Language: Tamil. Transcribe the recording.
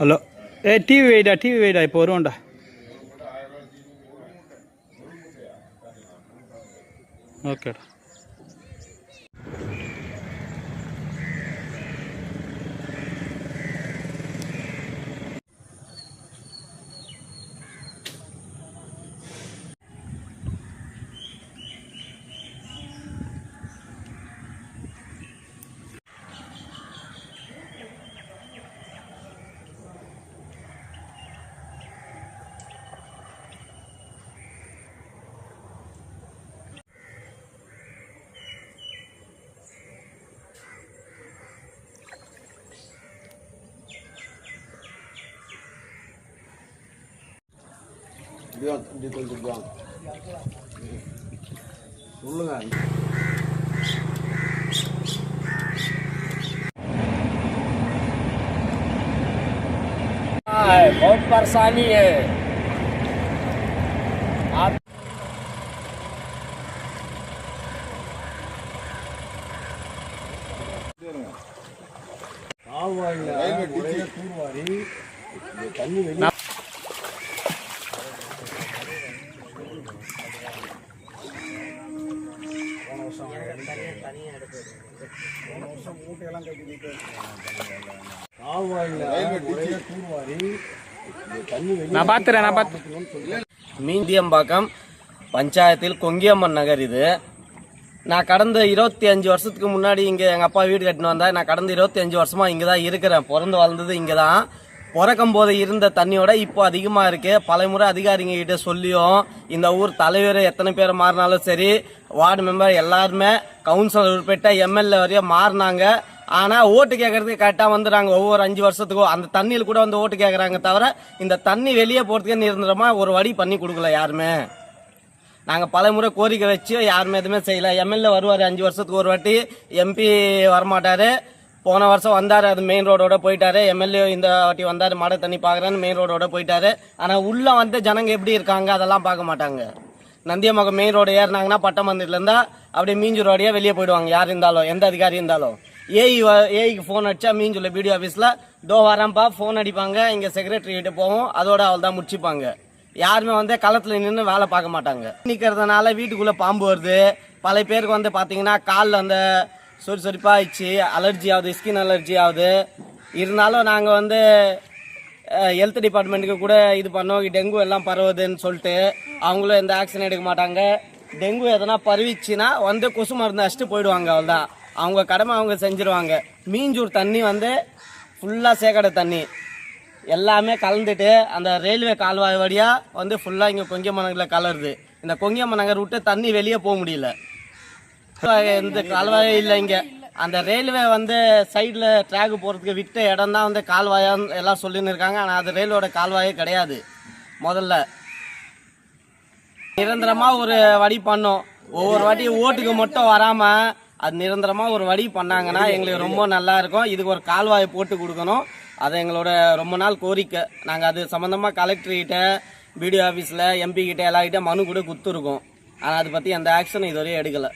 ஹலோ ஏ டிவி வைடா டிவி வைடா இப்போ வருவோம்டா okay இப்படி வாங்க, இப்படி கொஞ்சம் இப்படி வாங்க. சொல்லுங்க है बहुत परेशानी है आप கால்வாயில ஒரே தூர்வாரி இந்த தண்ணி வெளியே நான் பார்த்துறேன் நான் பார்த்து மீந்தியம்பாக்கம் பஞ்சாயத்தில் கொங்கியம்மன் நகர் இது. நான் கடந்த இருபத்தி அஞ்சு வருஷத்துக்கு முன்னாடி இங்கே எங்கள் அப்பா வீடு கட்டினு வந்தா நான் கடந்த இருபத்தி அஞ்சு வருஷமா இங்கே தான் இருக்கிறேன். பிறந்து வளர்ந்தது இங்கே தான் பிறக்கும் போது இருந்த தண்ணியோட இப்போ அதிகமாக இருக்கு. பலமுறை அதிகாரிங்க கிட்ட சொல்லியும் இந்த ஊர் தலைவர் எத்தனை பேர் மாறினாலும் சரி வார்டு மெம்பர் எல்லாருமே கவுன்சிலர் உட்பட்ட எம்எல்ஏ வரையும் மாறினாங்க. ஆனால் ஓட்டு கேட்கறதுக்கு கரெக்டாக வந்துடுறாங்க. ஒவ்வொரு அஞ்சு வருஷத்துக்கும் அந்த தண்ணியில் கூட வந்து ஓட்டு கேட்குறாங்க தவிர இந்த தண்ணி வெளியே போகிறதுக்கே நிரந்தரமாக ஒரு வழி பண்ணி கொடுக்கல யாருமே. நாங்கள் பல முறை கோரிக்கை வச்சு யாருமே எதுவுமே செய்யல. எம்எல்ஏ வருவார் அஞ்சு வருஷத்துக்கு ஒரு வாட்டி எம்பி வரமாட்டார். போன வருஷம் வந்தார் அது மெயின் ரோடோட போயிட்டாரு. எம்எல்ஏ இந்த வாட்டி வந்தார் மாட தண்ணி பார்க்குறேன்னு மெயின் ரோடோட போயிட்டாரு. ஆனால் உள்ளே வந்து ஜனங்க எப்படி இருக்காங்க அதெல்லாம் பார்க்க மாட்டாங்க. நந்தியமகம் மெயின் ரோடு ஏறினாங்கன்னா பட்டமந்திரிலேருந்தா அப்படியே மீஞ்சு ரோடையே வெளியே போயிடுவாங்க. யார் இருந்தாலும் எந்த அதிகாரி இருந்தாலும். ஏஇ ஏஇக்கு ஃபோன் அடித்தா மீஞ்சுல பிடிஓ ஆஃபீஸில் தோ வரம்பா ஃபோன் அடிப்பாங்க. இங்கே செக்ரட்டரி கிட்ட போவோம். அதோட அவள் தான் முடிச்சுப்பாங்க. யாருமே வந்து களத்தில் நின்று வேலை பார்க்க மாட்டாங்க. நிற்கிறதுனால வீட்டுக்குள்ளே பாம்பு வருது. பல பேருக்கு வந்து பார்த்தீங்கன்னா காலில் அந்த சொறி சொறிப்பாக ஆயிடுச்சு அலர்ஜி ஆகுது ஸ்கின் அலர்ஜி ஆகுது. இருந்தாலும் நாங்கள் வந்து ஹெல்த் டிபார்ட்மெண்ட்டுக்கு கூட இது பண்ணோம். டெங்கு எல்லாம் பரவுதுன்னு சொல்லிட்டு அவங்களும் எந்த ஆக்ஷன் எடுக்க மாட்டாங்க. டெங்கு எதனா பரவிச்சுன்னா வந்து கொசு மருந்து அடிச்சுட்டு போயிடுவாங்க அவ்வளோதான் அவங்க கடமை அவங்க செஞ்சுருவாங்க. மீஞ்சூர் தண்ணி வந்து ஃபுல்லாக சேக்கடை தண்ணி. எல்லாமே கலந்துட்டு அந்த ரயில்வே கால்வாய் வழியாக வந்து ஃபுல்லாக இங்கே கொங்கியம்மன் நகரில் கலருது. இந்த கொங்கியம்மன் நகர் விட்டு தண்ணி வெளியே போக முடியல. இந்த கால்வாயே இல்லை இங்கே. அந்த ரயில்வே வந்து சைடில் ட்ராக் போகிறதுக்கு விட்ட இடம் தான் வந்து கால்வாயான்னு எல்லாம் சொல்லின்னு இருக்காங்க. ஆனால் அது ரயில்வோட கால்வாயே கிடையாது. முதல்ல. நிரந்தரமாக ஒரு வழி பண்ணோம். ஒவ்வொரு வாட்டி ஓட்டுக்கு மட்டும் வராமல் அது நிரந்தரமாக ஒரு வழி பண்ணாங்கன்னா எங்களுக்கு ரொம்ப நல்லா இருக்கும். இதுக்கு ஒரு கால்வாய் போட்டு கொடுக்கணும். அது எங்களோட ரொம்ப நாள் கோரிக்கை. நாங்கள் அது சம்மந்தமாக கலெக்டர்கிட்ட பிடிஓ ஆஃபீஸில் எம்பிக்கிட்ட எல்லா மனு கூட கொடுத்துருக்கோம். ஆனால் அதை பற்றி எந்த ஆக்ஷனும் இதுவரையும் எடுக்கலை.